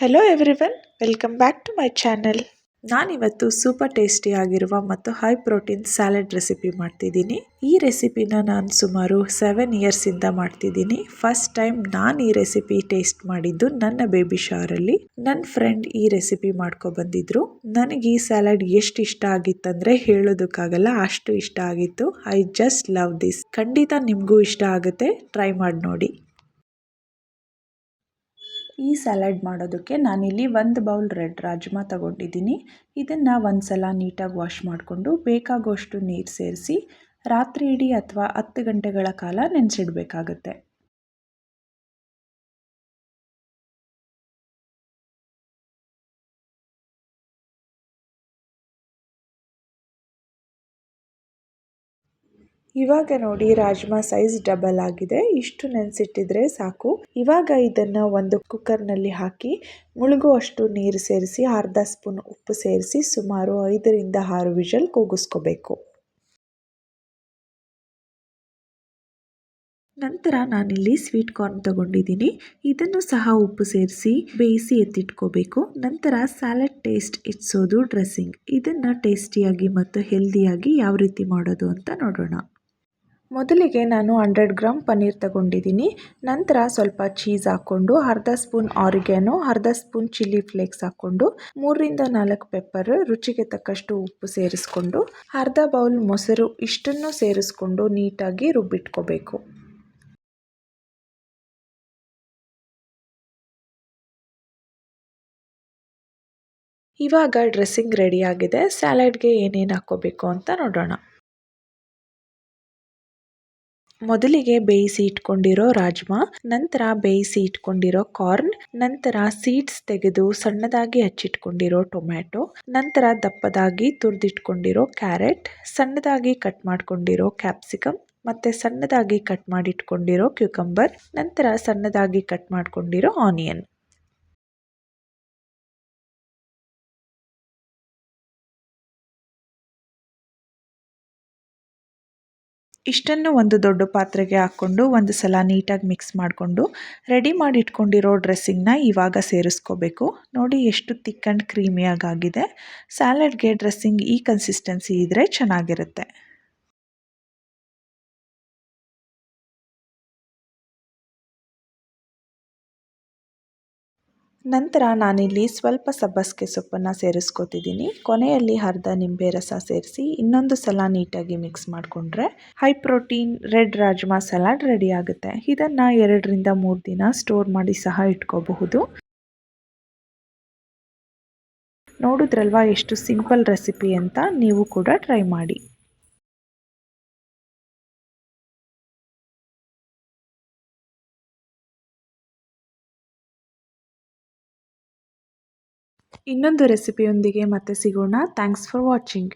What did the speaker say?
Hello everyone welcome back to my channel ನಾನಿವತ್ತು super tasty ಆಗಿರುವ ಮತ್ತು ಹೈ ಪ್ರೋಟೀನ್ ಸ್ಯಾಲೆಡ್ ರೆಸಿಪಿ ಮಾಡ್ತಿದ್ದೀನಿ. ಈ ರೆಸಿಪಿನ ನಾನು ಸುಮಾರು ಸೆವೆನ್ ಇಯರ್ಸಿಂದ ಮಾಡ್ತಿದ್ದೀನಿ. ಫಸ್ಟ್ ಟೈಮ್ ನಾನು ಈ ರೆಸಿಪಿ ಟೇಸ್ಟ್ ಮಾಡಿದ್ದು ನನ್ನ ಬೇಬಿ ಶಾರಲ್ಲಿ ನನ್ನ ಫ್ರೆಂಡ್ ಈ ರೆಸಿಪಿ ಮಾಡ್ಕೊ ಬಂದಿದ್ರು. ನನಗೆ ಈ ಸ್ಯಾಲಡ್ ಎಷ್ಟು ಇಷ್ಟ ಆಗಿತ್ತಂದರೆ ಹೇಳೋದಕ್ಕಾಗಲ್ಲ, ಅಷ್ಟು ಇಷ್ಟ ಆಗಿತ್ತು. ಐ ಜಸ್ಟ್ ಲವ್ ದಿಸ್ ಖಂಡಿತ ನಿಮಗೂ ಇಷ್ಟ ಆಗುತ್ತೆ ಟ್ರೈ ಮಾಡಿ ನೋಡಿ. ಈ ಸ್ಯಾಲಡ್ ಮಾಡೋದಕ್ಕೆ ನಾನಿಲ್ಲಿ ಒಂದು ಬೌಲ್ ರೆಡ್ ರಾಜ್ಮಾ ತಗೊಂಡಿದ್ದೀನಿ. ಇದನ್ನು ಒಂದು ಸಲ ನೀಟಾಗಿ ವಾಶ್ ಮಾಡಿಕೊಂಡು ಬೇಕಾಗುವಷ್ಟು ನೀರು ಸೇರಿಸಿ ರಾತ್ರಿ ಇಡೀ ಅಥವಾ ಹತ್ತು ಗಂಟೆಗಳ ಕಾಲ ನೆನೆಸಿಡಬೇಕಾಗತ್ತೆ. ಇವಾಗ ನೋಡಿ ರಾಜ್ಮಾ ಸೈಜ್ ಡಬಲ್ ಆಗಿದೆ. ಇಷ್ಟು ನೆನೆಸಿಟ್ಟಿದ್ರೆ ಸಾಕು. ಇವಾಗ ಇದನ್ನ ಒಂದು ಕುಕ್ಕರ್ನಲ್ಲಿ ಹಾಕಿ ಮುಳುಗುವಷ್ಟು ನೀರು ಸೇರಿಸಿ, ಅರ್ಧ ಸ್ಪೂನ್ ಉಪ್ಪು ಸೇರಿಸಿ ಸುಮಾರು ಐದರಿಂದ ಆರು ವಿಷಲ್ ಕೂಗಿಸ್ಕೋಬೇಕು. ನಂತರ ನಾನಿಲ್ಲಿ ಸ್ವೀಟ್ ಕಾರ್ನ್ ತಗೊಂಡಿದ್ದೀನಿ. ಇದನ್ನು ಸಹ ಉಪ್ಪು ಸೇರಿಸಿ ಬೇಯಿಸಿ ಎತ್ತಿಟ್ಕೋಬೇಕು. ನಂತರ ಸ್ಯಾಲಡ್ ಟೇಸ್ಟ್ ಇಟ್ಸೋದು ಡ್ರೆಸ್ಸಿಂಗ್. ಇದನ್ನು ಟೇಸ್ಟಿಯಾಗಿ ಮತ್ತು ಹೆಲ್ದಿಯಾಗಿ ಯಾವ ರೀತಿ ಮಾಡೋದು ಅಂತ ನೋಡೋಣ. ಮೊದಲಿಗೆ ನಾನು ಹಂಡ್ರೆಡ್ ಗ್ರಾಮ್ ಪನ್ನೀರ್ ತಗೊಂಡಿದ್ದೀನಿ. ನಂತರ ಸ್ವಲ್ಪ ಚೀಸ್ ಹಾಕ್ಕೊಂಡು ಅರ್ಧ ಸ್ಪೂನ್ ಆರಿಗ್ಯಾನೋ ಅರ್ಧ ಸ್ಪೂನ್ ಚಿಲ್ಲಿ ಫ್ಲೇಕ್ಸ್ ಹಾಕ್ಕೊಂಡು ಮೂರರಿಂದ ನಾಲ್ಕು ಪೆಪ್ಪರ್ ರುಚಿಗೆ ತಕ್ಕಷ್ಟು ಉಪ್ಪು ಸೇರಿಸ್ಕೊಂಡು ಅರ್ಧ ಬೌಲ್ ಮೊಸರು ಇಷ್ಟನ್ನು ಸೇರಿಸ್ಕೊಂಡು ನೀಟಾಗಿ ರುಬ್ಬಿಟ್ಕೋಬೇಕು. ಇವಾಗ ಡ್ರೆಸ್ಸಿಂಗ್ ರೆಡಿಯಾಗಿದೆ ಸ್ಯಾಲಡ್ಗೆ ಏನೇನು ಹಾಕ್ಕೋಬೇಕು ಅಂತ ನೋಡೋಣ. ಮೊದಲಿಗೆ ಬೇಯಿಸಿ ಇಟ್ಕೊಂಡಿರೋ ರಾಜ್ಮಾ, ನಂತರ ಬೇಯಿಸಿ ಇಟ್ಕೊಂಡಿರೋ ಕಾರ್ನ್, ನಂತರ ಸೀಡ್ಸ್ ತೆಗೆದು ಸಣ್ಣದಾಗಿ ಹಚ್ಚಿಟ್ಕೊಂಡಿರೋ ಟೊಮ್ಯಾಟೊ, ನಂತರ ದಪ್ಪದಾಗಿ ತುರಿದಿಟ್ಕೊಂಡಿರೋ ಕ್ಯಾರೆಟ್, ಸಣ್ಣದಾಗಿ ಕಟ್ ಮಾಡ್ಕೊಂಡಿರೋ ಕ್ಯಾಪ್ಸಿಕಮ್ ಮತ್ತೆ ಸಣ್ಣದಾಗಿ ಕಟ್ ಮಾಡಿಟ್ಕೊಂಡಿರೋ ಕ್ಯೂಕಂಬರ್, ನಂತರ ಸಣ್ಣದಾಗಿ ಕಟ್ ಮಾಡ್ಕೊಂಡಿರೋ ಆನಿಯನ್. ಇಷ್ಟನ್ನು ಒಂದು ದೊಡ್ಡ ಪಾತ್ರೆಗೆ ಹಾಕ್ಕೊಂಡು ಒಂದು ಸಲ ನೀಟಾಗಿ ಮಿಕ್ಸ್ ಮಾಡಿಕೊಂಡು ರೆಡಿ ಮಾಡಿ ಇಟ್ಕೊಂಡಿರೋ ಡ್ರೆಸ್ಸಿಂಗ್ನ ಇವಾಗ ಸೇರಿಸ್ಕೋಬೇಕು. ನೋಡಿ ಎಷ್ಟು ತಿಕ್ ಆ್ಯಂಡ್ ಕ್ರೀಮಿಯಾಗಿ ಆಗಿದೆ ಸ್ಯಾಲಡ್ಗೆ ಡ್ರೆಸ್ಸಿಂಗ್ ಈ ಕನ್ಸಿಸ್ಟೆನ್ಸಿ ಇದ್ದರೆ ಚೆನ್ನಾಗಿರುತ್ತೆ. ನಂತರ ನಾನಿಲ್ಲಿ ಸ್ವಲ್ಪ ಸಬ್ಬಸಿಗೆ ಸೊಪ್ಪನ್ನು ಸೇರಿಸ್ಕೋತಿದ್ದೀನಿ. ಕೊನೆಯಲ್ಲಿ ಅರ್ಧ ನಿಂಬೆ ರಸ ಸೇರಿಸಿ ಇನ್ನೊಂದು ಸಲ ನೀಟಾಗಿ ಮಿಕ್ಸ್ ಮಾಡಿಕೊಂಡ್ರೆ high protein red rajma salad ready ಆಗುತ್ತೆ. ಇದನ್ನು ಎರಡರಿಂದ ಮೂರು ದಿನ ಸ್ಟೋರ್ ಮಾಡಿ ಸಹ ಇಟ್ಕೋಬಹುದು. ನೋಡಿದ್ರಲ್ವಾ ಎಷ್ಟು ಸಿಂಪಲ್ ರೆಸಿಪಿ ಅಂತ? ನೀವು ಕೂಡ ಟ್ರೈ ಮಾಡಿ. ಇನ್ನೊಂದು ರೆಸಿಪಿಯೊಂದಿಗೆ ಮತ್ತೆ ಸಿಗೋಣ. Thanks for watching